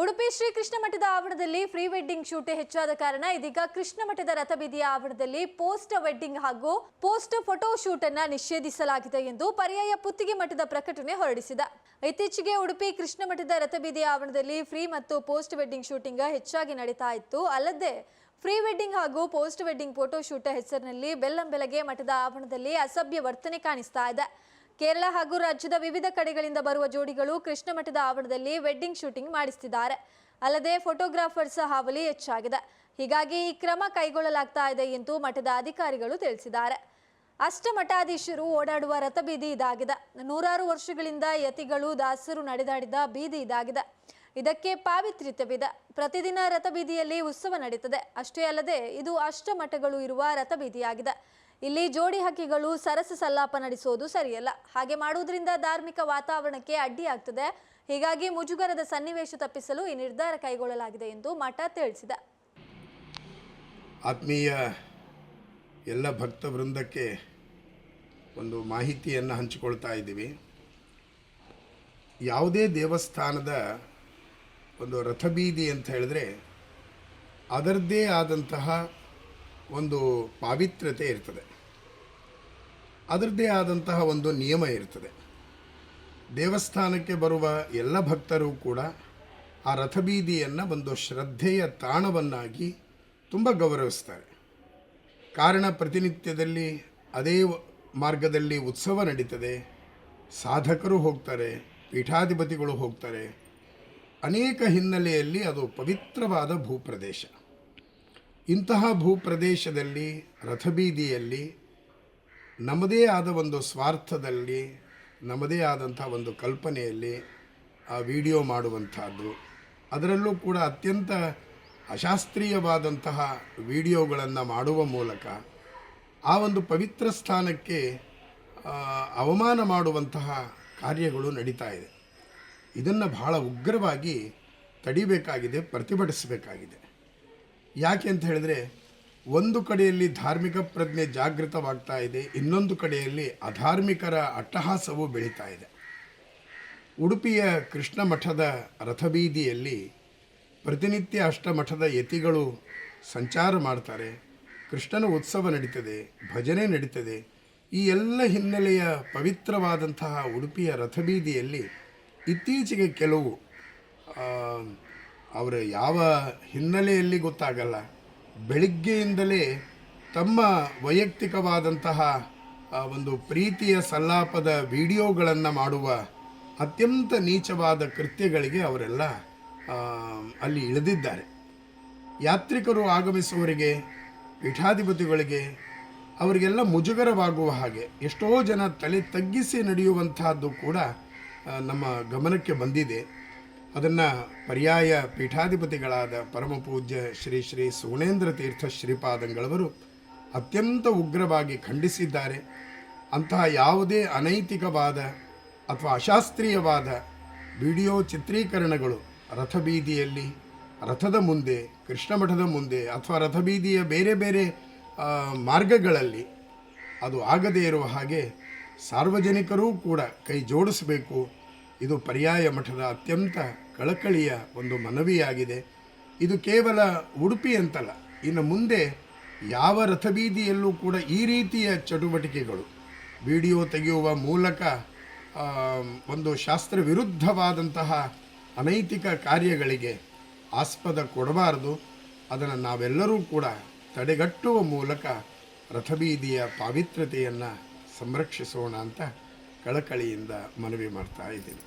ಉಡುಪಿ ಶ್ರೀ ಕೃಷ್ಣ ಮಠದ ಆವರಣದಲ್ಲಿ pre wedding shoot ಹೆಚ್ಚಾದ ಕಾರಣ ಇದೀಗ ಕೃಷ್ಣ ಮಠದ ರಥಬೀದಿಯ ಆವರಣದಲ್ಲಿ ಪೋಸ್ಟ್ ವೆಡ್ಡಿಂಗ್ ಹಾಗೂ ಪೋಸ್ಟ್ ಫೋಟೋ ಶೂಟ್ ಅನ್ನ ನಿಷೇಧಿಸಲಾಗಿದೆ ಎಂದು ಪರ್ಯಾಯ ಪುತ್ತಿಗೆ ಮಠದ ಪ್ರಕಟಣೆ ಹೊರಡಿಸಿದೆ. ಇತ್ತೀಚೆಗೆ ಉಡುಪಿ ಕೃಷ್ಣ ಮಠದ ರಥಬೀದಿಯ ಆವರಣದಲ್ಲಿ ಫ್ರೀ ಮತ್ತು ಪೋಸ್ಟ್ ವೆಡ್ಡಿಂಗ್ ಶೂಟಿಂಗ್ ಹೆಚ್ಚಾಗಿ ನಡೀತಾ ಇತ್ತು. ಅಲ್ಲದೆ ಫ್ರೀ ವೆಡ್ಡಿಂಗ್ ಹಾಗೂ ಪೋಸ್ಟ್ ವೆಡ್ಡಿಂಗ್ ಫೋಟೋ ಶೂಟ್ ಹೆಸರಿನಲ್ಲಿ ಬೆಲ್ಲಂಬೆಲಗೆ ಮಠದ ಆವರಣದಲ್ಲಿ ಅಸಭ್ಯ ವರ್ತನೆ ಕಾಣಿಸ್ತಾ ಇದೆ. ಕೇರಳ ಹಾಗೂ ರಾಜ್ಯದ ವಿವಿಧ ಕಡೆಗಳಿಂದ ಬರುವ ಜೋಡಿಗಳು ಕೃಷ್ಣ ಮಠದ ಆವರಣದಲ್ಲಿ ವೆಡ್ಡಿಂಗ್ ಶೂಟಿಂಗ್ ಮಾಡಿಸುತ್ತಿದ್ದಾರೆ ಅಲ್ಲದೆ ಫೋಟೋಗ್ರಾಫರ್ಸ್ ಹಾವಳಿ ಹೆಚ್ಚಾಗಿದೆ. ಹೀಗಾಗಿ ಈ ಕ್ರಮ ಕೈಗೊಳ್ಳಲಾಗ್ತಾ ಇದೆ ಎಂದು ಮಠದ ಅಧಿಕಾರಿಗಳು ತಿಳಿಸಿದ್ದಾರೆ. ಅಷ್ಟಮಠಾಧೀಶರು ಓಡಾಡುವ ರಥಬೀದಿ ಇದಾಗಿದೆ. ನೂರಾರು ವರ್ಷಗಳಿಂದ ಯತಿಗಳು, ದಾಸರು ನಡೆದಾಡಿದ ಬೀದಿ ಇದಾಗಿದೆ. ಇದಕ್ಕೆ ಪಾವಿತ್ರ್ಯವಿದೆ ಪ್ರತಿದಿನ ರಥಬೀದಿಯಲ್ಲಿ ಉತ್ಸವ ನಡೀತದೆ. ಅಷ್ಟೇ ಅಲ್ಲದೆ ಇದು ಅಷ್ಟಮಠಗಳು ಇರುವ ರಥಬೀದಿಯಾಗಿದೆ. ಇಲ್ಲಿ ಜೋಡಿ ಹಕ್ಕಿಗಳು ಸರಸ ಸಲ್ಲಾಪ ನಡೆಸೋದು ಸರಿಯಲ್ಲ. ಹಾಗೆ ಮಾಡುವುದರಿಂದ ಧಾರ್ಮಿಕ ವಾತಾವರಣಕ್ಕೆ ಅಡ್ಡಿಯಾಗ್ತದೆ ಹೀಗಾಗಿ ಮುಜುಗರದ ಸನ್ನಿವೇಶ ತಪ್ಪಿಸಲು ಈ ನಿರ್ಧಾರ ಕೈಗೊಳ್ಳಲಾಗಿದೆ ಎಂದು ಮಠ ತಿಳಿಸಿದೆ. ಆತ್ಮೀಯ ಎಲ್ಲ ಭಕ್ತ ವೃಂದಕ್ಕೆ ಒಂದು ಮಾಹಿತಿಯನ್ನು ಹಂಚಿಕೊಳ್ತಾ ಇದ್ದೀವಿ. ಯಾವುದೇ ದೇವಸ್ಥಾನದ ಒಂದು ರಥಬೀದಿ ಅಂತ ಹೇಳಿದ್ರೆ ಅದರದ್ದೇ ಆದಂತಹ ಒಂದು ಪಾವಿತ್ರ್ಯತೆ ಇರ್ತದೆ. ಅದರದ್ದೇ ಆದಂತಹ ಒಂದು ನಿಯಮ ಇರ್ತದೆ. ದೇವಸ್ಥಾನಕ್ಕೆ ಬರುವ ಎಲ್ಲ ಭಕ್ತರು ಕೂಡ ಆ ರಥಬೀದಿಯನ್ನು ಒಂದು ಶ್ರದ್ಧೆಯ ತಾಣವನ್ನಾಗಿ ತುಂಬ ಗೌರವಿಸ್ತಾರೆ. ಕಾರಣ ಪ್ರತಿನಿತ್ಯದಲ್ಲಿ ಅದೇ ಮಾರ್ಗದಲ್ಲಿ ಉತ್ಸವ ನಡೀತದೆ. ಸಾಧಕರು ಹೋಗ್ತಾರೆ, ಪೀಠಾಧಿಪತಿಗಳು ಹೋಗ್ತಾರೆ. ಅನೇಕ ಹಿನ್ನೆಲೆಯಲ್ಲಿ ಅದು ಪವಿತ್ರವಾದ ಭೂಪ್ರದೇಶ. ಇಂತಹ ಭೂಪ್ರದೇಶದಲ್ಲಿ, ರಥಬೀದಿಯಲ್ಲಿ, ನಮ್ಮದೇ ಆದ ಒಂದು ಸ್ವಾರ್ಥದಲ್ಲಿ, ನಮ್ಮದೇ ಆದಂಥ ಒಂದು ಕಲ್ಪನೆಯಲ್ಲಿ ಆ ವಿಡಿಯೋ ಮಾಡುವಂಥದ್ದು. ಅದರಲ್ಲೂ ಕೂಡ ಅತ್ಯಂತ ಅಶಾಸ್ತ್ರೀಯವಾದಂತಹ ವಿಡಿಯೋಗಳನ್ನು ಮಾಡುವ ಮೂಲಕ ಆ ಒಂದು ಪವಿತ್ರ ಸ್ಥಾನಕ್ಕೆ ಅವಮಾನ ಮಾಡುವಂತಹ ಕಾರ್ಯಗಳು ನಡೀತಾ ಇದೆ. ಇದನ್ನು ಬಹಳ ಉಗ್ರವಾಗಿ ತಡಿಬೇಕಾಗಿದೆ, ಪ್ರತಿಭಟಿಸಬೇಕಾಗಿದೆ. ಯಾಕೆ ಅಂತ ಹೇಳಿದ್ರೆ, ಒಂದು ಕಡೆಯಲ್ಲಿ ಧಾರ್ಮಿಕ ಪ್ರಜ್ಞೆ ಜಾಗೃತವಾಗ್ತಾ ಇದೆ, ಇನ್ನೊಂದು ಕಡೆಯಲ್ಲಿ ಅಧಾರ್ಮಿಕರ ಅಟ್ಟಹಾಸವು ಬೆಳೀತಾ ಇದೆ. ಉಡುಪಿಯ ಕೃಷ್ಣ ಮಠದ ರಥಬೀದಿಯಲ್ಲಿ ಪ್ರತಿನಿತ್ಯ ಅಷ್ಟಮಠದ ಯತಿಗಳು ಸಂಚಾರ ಮಾಡ್ತಾರೆ. ಕೃಷ್ಣನ ಉತ್ಸವ ನಡೀತದೆ, ಭಜನೆ ನಡೀತದೆ. ಈ ಎಲ್ಲ ಹಿನ್ನೆಲೆಯ ಪವಿತ್ರವಾದಂತಹ ಉಡುಪಿಯ ರಥಬೀದಿಯಲ್ಲಿ ಇತ್ತೀಚೆಗೆ ಕೆಲವು ಅವರ ಯಾವ ಹಿನ್ನೆಲೆಯಲ್ಲಿ ಗೊತ್ತಾಗಲ್ಲ. ಬೆಳಿಗ್ಗೆಯಿಂದಲೇ ತಮ್ಮ ವೈಯಕ್ತಿಕವಾದಂತಹ ಒಂದು ಪ್ರೀತಿಯ ಸಲ್ಲಾಪದ ವಿಡಿಯೋಗಳನ್ನು ಮಾಡುವ ಅತ್ಯಂತ ನೀಚವಾದ ಕೃತ್ಯಗಳಿಗೆ ಅವರೆಲ್ಲ ಅಲ್ಲಿ ಇಳಿದಿದ್ದಾರೆ. ಯಾತ್ರಿಕರು ಆಗಮಿಸುವವರಿಗೆ, ಪೀಠಾಧಿಪತಿಗಳಿಗೆ ಅವರಿಗೆಲ್ಲ ಮುಜುಗರವಾಗುವ ಹಾಗೆ ಎಷ್ಟೋ ಜನ ತಲೆ ತಗ್ಗಿಸಿ ನಡೆಯುವಂತಹದ್ದು ಕೂಡ ನಮ್ಮ ಗಮನಕ್ಕೆ ಬಂದಿದೆ. ಅದನ್ನು ಪರ್ಯಾಯ ಪೀಠಾಧಿಪತಿಗಳಾದ ಪರಮ ಪೂಜ್ಯ ಶ್ರೀ ಶ್ರೀ ಸುಗುಣೇಂದ್ರ ತೀರ್ಥ ಶ್ರೀಪಾದಂಗಳವರು ಅತ್ಯಂತ ಉಗ್ರವಾಗಿ ಖಂಡಿಸಿದ್ದಾರೆ. ಅಂತಹ ಯಾವುದೇ ಅನೈತಿಕವಾದ ಅಥವಾ ಅಶಾಸ್ತ್ರೀಯವಾದ ವಿಡಿಯೋ ಚಿತ್ರೀಕರಣಗಳು ರಥಬೀದಿಯಲ್ಲಿ, ರಥದ ಮುಂದೆ ಕೃಷ್ಣಮಠದ ಮುಂದೆ ಅಥವಾ ರಥಬೀದಿಯ ಬೇರೆ ಬೇರೆ ಮಾರ್ಗಗಳಲ್ಲಿ ಅದು ಆಗದೇ ಇರುವ ಹಾಗೆ ಸಾರ್ವಜನಿಕರೂ ಕೂಡ ಕೈ ಜೋಡಿಸಬೇಕು. ಇದು ಪರ್ಯಾಯ ಮಠದ ಅತ್ಯಂತ ಕಳಕಳಿಯ ಒಂದು ಮನವಿಯಾಗಿದೆ. ಇದು ಕೇವಲ ಉಡುಪಿ ಅಂತಲ್ಲ, ಇನ್ನು ಮುಂದೆ ಯಾವ ರಥಬೀದಿಯಲ್ಲೂ ಕೂಡ ಈ ರೀತಿಯ ಚಟುವಟಿಕೆಗಳು. ವಿಡಿಯೋ ತೆಗೆಯುವ ಮೂಲಕ ಒಂದು ಶಾಸ್ತ್ರ ವಿರುದ್ಧವಾದಂತಹ ಅನೈತಿಕ ಕಾರ್ಯಗಳಿಗೆ ಆಸ್ಪದ ಕೊಡಬಾರದು. ಅದನ್ನು ನಾವೆಲ್ಲರೂ ಕೂಡ ತಡೆಗಟ್ಟುವ ಮೂಲಕ ರಥಬೀದಿಯ ಪಾವಿತ್ರ್ಯತೆಯನ್ನು ಸಂರಕ್ಷಿಸೋಣ ಅಂತ ಕಳಕಳಿಯಿಂದ ಮನವಿ ಮಾಡ್ತಾ ಇದ್ದೀನಿ.